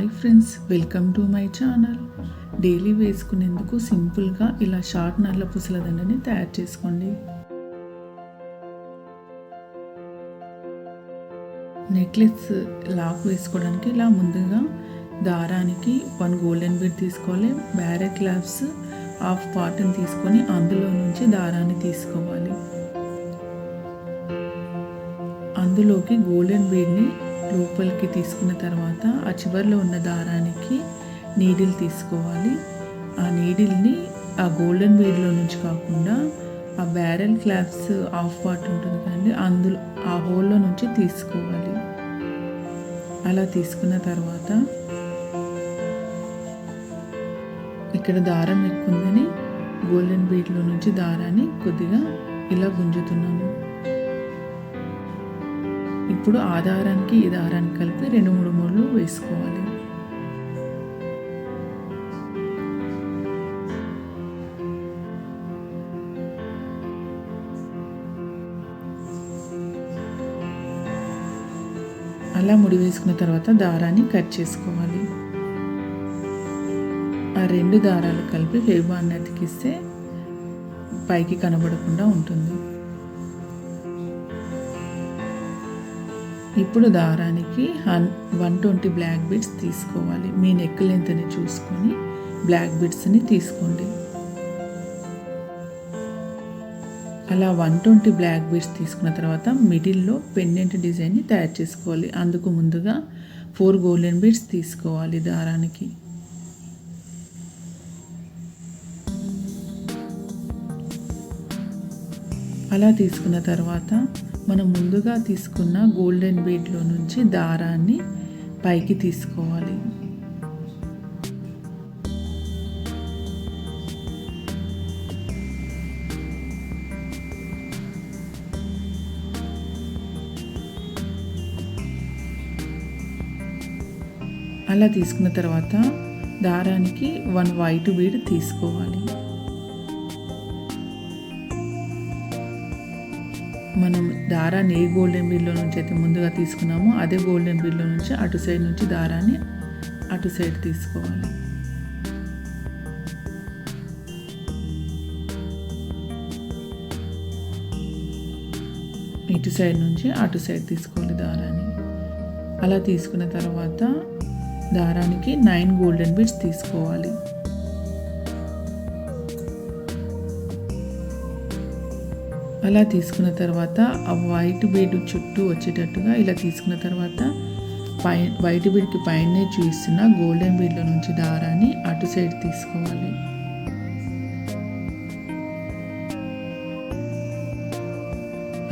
Hi friends welcome to my channel daily వేసుకునేందుకు సింపుల్గా ఇలా short నల్ల పుసల దండని తయారు చేసుకోండి. నెక్లెస్ లాక్ వేసుకోవడానికి ఇలా ముందుగా దారానికి వన్ గోల్డెన్ బీడ్ తీసుకోవాలి. బ్యారెట్ క్లాప్స్ హాఫ్ పార్ట్ని తీసుకొని అందులో నుంచి దారాన్ని తీసుకోవాలి. అందులోకి గోల్డెన్ బీడ్ని లోపలికి తీసుకున్న తర్వాత ఆ చివరిలో ఉన్న దారానికి నీడిల్ తీసుకోవాలి. ఆ నీడిల్ని ఆ గోల్డెన్ బీడ్లో నుంచి కాకుండా ఆ బ్యారెల్ క్లాప్స్ ఆఫ్ పార్ట్ ఉంటుంది కానీ అందులో ఆ హోల్లో నుంచి తీసుకోవాలి. అలా తీసుకున్న తర్వాత ఇక్కడ దారం ఎక్కువ ఉందని గోల్డెన్ బీడ్లో నుంచి దారాన్ని కొద్దిగా ఇలా గుంజుతున్నాను. ఇప్పుడు ఆ దారానికి ఈ దారానికి కలిపి రెండు మూడు మూడు వేసుకోవాలి. అలా ముడి వేసుకున్న తర్వాత దారాన్ని కట్ చేసుకోవాలి. ఆ రెండు దారాలు కలిపి ఫేబాన్ని అతికిస్తే పైకి కనబడకుండా ఉంటుంది. ఇప్పుడు దారానికి హన్ వన్ ట్వంటీ బ్లాక్ బీడ్స్ తీసుకోవాలి. మీ నెక్ లెంత్ని చూసుకొని బ్లాక్ బీడ్స్ని తీసుకోండి. అలా వన్ ట్వంటీ బ్లాక్ బీడ్స్ తీసుకున్న తర్వాత మిడిల్లో పెండెంట్ డిజైన్ని తయారు చేసుకోవాలి. అందుకు ముందుగా ఫోర్ గోల్డెన్ బీడ్స్ తీసుకోవాలి దారానికి. అలా తీసుకున్న తర్వాత మనం ముందుగా తీసుకున్న గోల్డెన్ బీడ్లో నుంచి దారాన్ని పైకి తీసుకోవాలి. అలా తీసుకున్న తర్వాత దారానికి వన్ వైట్ బీడ్ తీసుకోవాలి. మనం దారాన్ని ఏ గోల్డెన్ బిల్లో నుంచి అయితే ముందుగా తీసుకున్నామో అదే గోల్డెన్ బిల్లో నుంచి అటు సైడ్ నుంచి దారాన్ని అటు సైడ్ తీసుకోవాలి. ఇటు సైడ్ నుంచి అటు సైడ్ తీసుకోవాలి దారాన్ని. అలా తీసుకున్న తర్వాత దారానికి నైన్ గోల్డెన్ బిట్స్ తీసుకోవాలి. అలా తీసుకున్న తర్వాత ఆ వైట్ బీడ్ చుట్టూ వచ్చేటట్టుగా ఇలా తీసుకున్న తర్వాత పై వైట్ బీడ్కి పైనే చూస్తున్న గోల్డెన్ బీడ్లో నుంచి దారాన్ని అటు సైడ్ తీసుకోవాలి.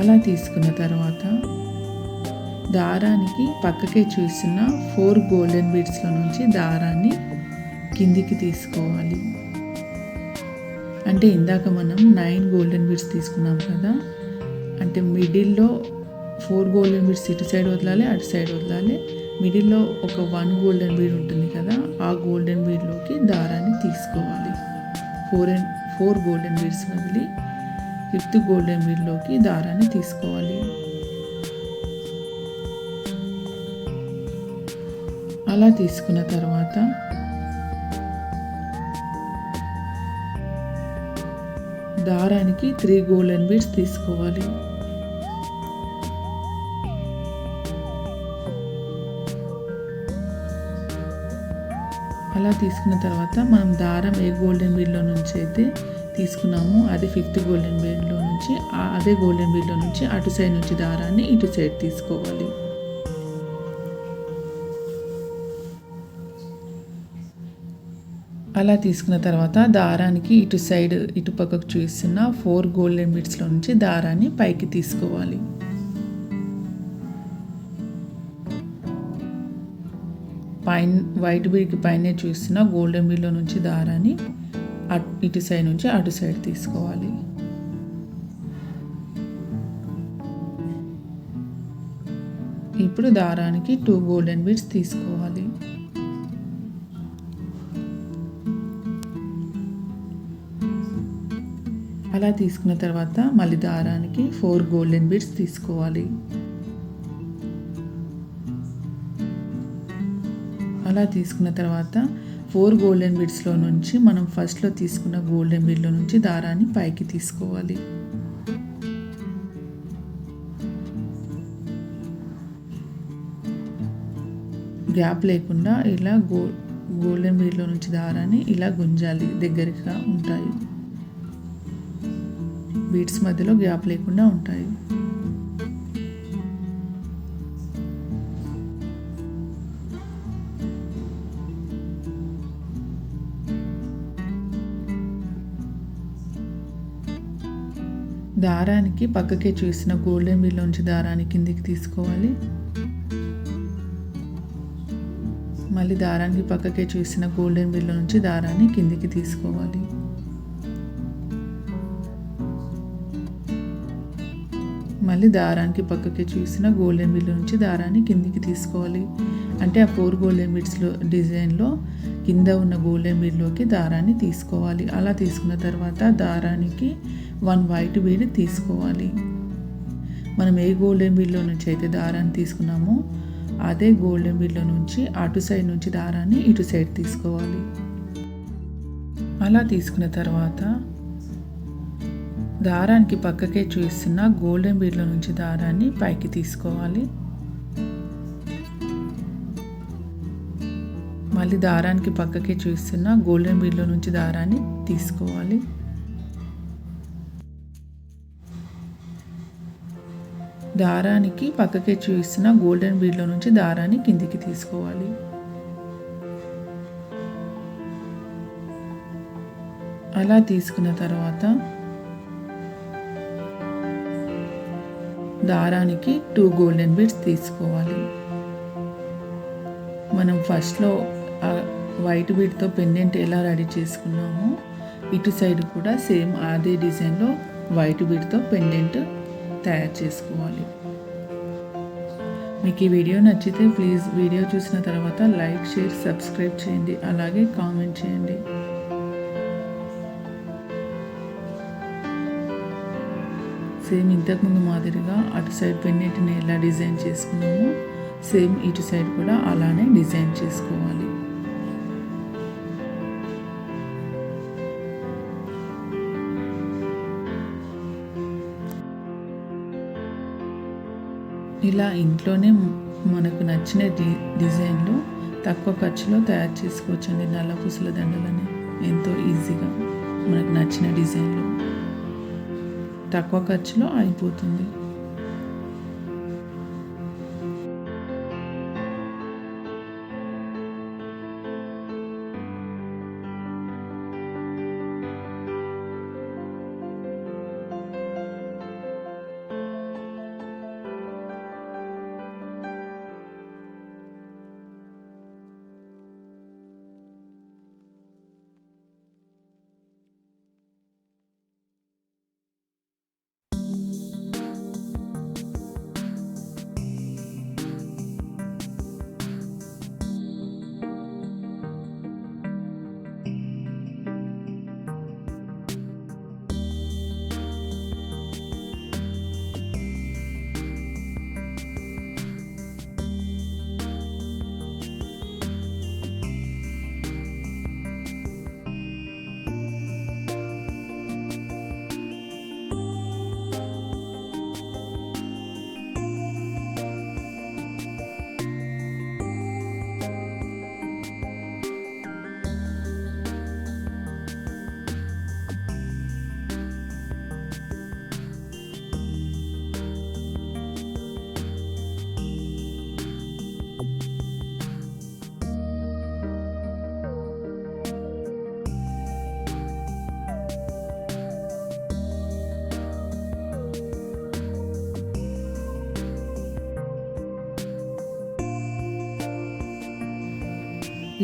అలా తీసుకున్న తర్వాత దారానికి పక్కకే చూస్తున్న ఫోర్ గోల్డెన్ బీడ్స్లో నుంచి దారాన్ని కిందికి తీసుకోవాలి. అంటే ఇందాక మనం నైన్ గోల్డెన్ బీడ్స్ తీసుకున్నాం కదా అంటే మిడిల్లో ఫోర్ గోల్డెన్ బీడ్స్ ఇటు సైడ్ వదలాలి అటు సైడ్ వదలాలి. మిడిల్లో ఒక వన్ గోల్డెన్ బీడ్ ఉంటుంది కదా ఆ గోల్డెన్ బీడ్లోకి దారాన్ని తీసుకోవాలి. Four and four golden beads వదిలి ఫిఫ్త్ గోల్డెన్ బీడ్లోకి దారాన్ని తీసుకోవాలి. అలా తీసుకున్న తర్వాత దారానికి త్రీ గోల్డెన్ బీడ్స్ తీసుకోవాలి. అలా తీసుకున్న తర్వాత మనం దారం ఏ గోల్డెన్ బీడ్లో నుంచి అయితే తీసుకున్నామో అదే ఫిఫ్త్ గోల్డెన్ బీడ్లో నుంచి అదే గోల్డెన్ బీడ్లో నుంచి అటు సైడ్ నుంచి దారాన్ని ఇటు సైడ్ తీసుకోవాలి. అలా తీసుకున్న తర్వాత దారానికి ఇటు సైడ్ ఇటు పక్కకు చూస్తున్న ఫోర్ గోల్డెన్ బిట్స్లో నుంచి దారాన్ని పైకి తీసుకోవాలి. పైన వైట్ బీడ్కి పైనే చూస్తున్న గోల్డెన్ బీడ్లో నుంచి దారాన్ని ఇటు సైడ్ నుంచి అటు సైడ్ తీసుకోవాలి. ఇప్పుడు దారానికి టూ గోల్డెన్ బీడ్స్ తీసుకోవాలి. అలా తీసుకున్న తర్వాత మళ్ళీ దారానికి ఫోర్ గోల్డెన్ బీడ్స్ తీసుకోవాలి. అలా తీసుకున్న తర్వాత ఫోర్ గోల్డెన్ బీడ్స్లో నుంచి మనం ఫస్ట్లో తీసుకున్న గోల్డెన్ బీడ్లో నుంచి దారాన్ని పైకి తీసుకోవాలి. గ్యాప్ లేకుండా ఇలా గో గోల్డెన్ బీడ్లో నుంచి దారాన్ని ఇలా గుంజాలి. దగ్గరగా ఉంటాయి. బీట్స్ మధ్యలో గ్యాప్ లేకుండా ఉంటాయి. దారానికి పక్కకే చూసిన గోల్డెన్ బిల్లోంచి దారాన్ని కిందికి తీసుకోవాలి. మళ్ళీ దారానికి పక్కకే చూసిన గోల్డెన్ బిల్లో నుంచి దారాన్ని కిందికి తీసుకోవాలి. మళ్ళీ దారానికి పక్కకి చూసిన గోల్డెన్ బీడ్ నుంచి దారాన్ని కిందికి తీసుకోవాలి. అంటే ఆ ఫోర్ గోల్డెన్ బీడ్స్లో డిజైన్లో కింద ఉన్న గోల్డెన్ బిడ్లోకి దారాన్ని తీసుకోవాలి. అలా తీసుకున్న తర్వాత దారానికి వన్ వైట్ బీడ్ తీసుకోవాలి. మనం ఏ గోల్డెన్ బీడ్లో నుంచి అయితే దారాన్ని తీసుకున్నామో అదే గోల్డెన్ బీడ్లో నుంచి అటు సైడ్ నుంచి దారాన్ని ఇటు సైడ్ తీసుకోవాలి. అలా తీసుకున్న తర్వాత దారానికి పక్కకే చూస్తున్న గోల్డెన్ బీడ్లో నుంచి దారాన్ని పైకి తీసుకోవాలి. మళ్ళీ దారానికి పక్కకే చూస్తున్న గోల్డెన్ బీడ్లో నుంచి దారాన్ని తీసుకోవాలి. దారానికి పక్కకే చూస్తున్న గోల్డెన్ బీడ్లో నుంచి దారాన్ని కిందికి తీసుకోవాలి. అలా తీసుకున్న తర్వాత దారానికి టూ గోల్డెన్ బీడ్స్ తీసుకోవాలి. మనం ఫస్ట్లో వైట్ బీడ్తో పెండెంట్ ఎలా రెడీ చేసుకున్నామో ఇటు సైడ్ కూడా సేమ్ అదే డిజైన్లో వైట్ బీడ్తో పెండెంట్ తయారు చేసుకోవాలి. మీకు ఈ వీడియో నచ్చితే ప్లీజ్ వీడియో చూసిన తర్వాత లైక్ షేర్ సబ్స్క్రైబ్ చేయండి. అలాగే కామెంట్ చేయండి. సేమ్ ఇంతకుముందు మాదిరిగా అటు సైడ్ పెన్నెట్ని ఎలా డిజైన్ చేసుకున్నామో సేమ్ ఇటు సైడ్ కూడా అలానే డిజైన్ చేసుకోవాలి. ఇలా ఇంట్లోనే మనకు నచ్చిన డి డిజైన్లు తక్కువ ఖర్చులో తయారు చేసుకోవచ్చండి నల్ల పూసల దండలని. ఎంతో ఈజీగా మనకు నచ్చిన డిజైన్లు. తక్కువ ఖర్చులో అయిపోతుంది.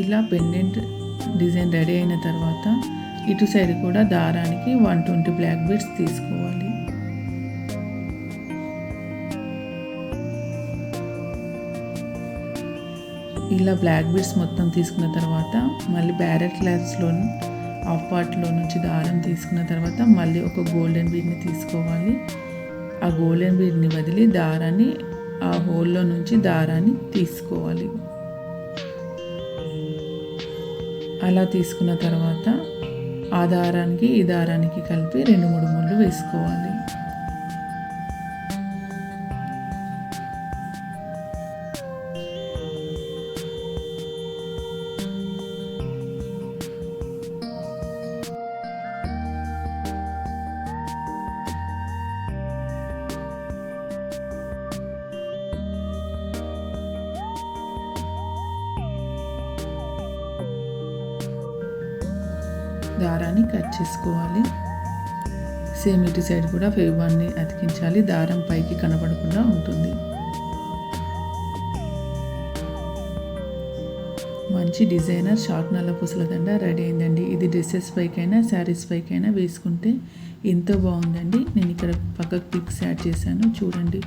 ఇలా పెండెంట్ డిజైన్ రెడీ అయిన తర్వాత ఇటు సైడ్ కూడా దారానికి వన్ ట్వంటీ బ్లాక్ బీడ్స్ తీసుకోవాలి. ఇలా బ్లాక్ బీడ్స్ మొత్తం తీసుకున్న తర్వాత మళ్ళీ బ్యారెట్ క్లాత్స్లో హాఫ్ పార్ట్లో నుంచి దారం తీసుకున్న తర్వాత మళ్ళీ ఒక గోల్డెన్ బీడ్ని తీసుకోవాలి. ఆ గోల్డెన్ బీడ్ని వదిలి దారాన్ని ఆ హోల్లో నుంచి దారాన్ని తీసుకోవాలి. అలా తీసుకున్న తర్వాత ఆ దారానికి ఈ దారానికి కలిపి రెండు మూడు ముళ్ళు వేసుకోవాలి. దారాన్ని కట్ చేసుకోవాలి. సేమ్ ఇటు సైడ్ కూడా ఫేబాన్ని అతికించాలి. దారం పైకి కనపడకుండా ఉంటుంది. మంచి డిజైనర్ షార్ట్ నల్ల పూసల దండ రెడీ అయిందండి. ఇది డ్రెస్సెస్ పైకైనా శారీస్ పైకైనా వేసుకుంటే ఎంతో బాగుందండి. నేను ఇక్కడ పక్కకు పిక్స్ యాడ్ చేశాను. చూడండి.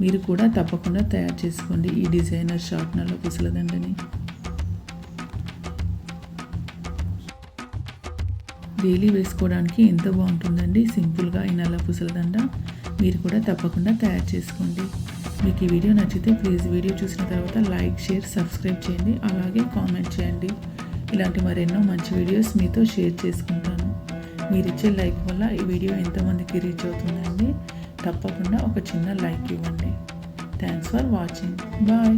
మీరు కూడా తప్పకుండా తయారు చేసుకోండి ఈ డిజైనర్ షార్ట్ నల్ల పూసల డైలీ వేసుకోవడానికి ఎంతో బాగుంటుందండి? సింపుల్గా ఈ నల్ల పూసల దండ మీరు కూడా తప్పకుండా తయారు చేసుకోండి. మీకు ఈ వీడియో నచ్చితే ప్లీజ్ వీడియో చూసిన తర్వాత లైక్ షేర్ సబ్స్క్రైబ్ చేయండి. అలాగే కామెంట్ చేయండి. ఇలాంటి మరెన్నో మంచి వీడియోస్ మీతో షేర్ చేసుకుంటాను. మీరు ఇచ్చే లైక్ వల్ల ఈ వీడియో ఎంతమందికి రీచ్ అవుతుందండి? తప్పకుండా ఒక చిన్న లైక్ ఇవ్వండి. Thanks for watching. బాయ్.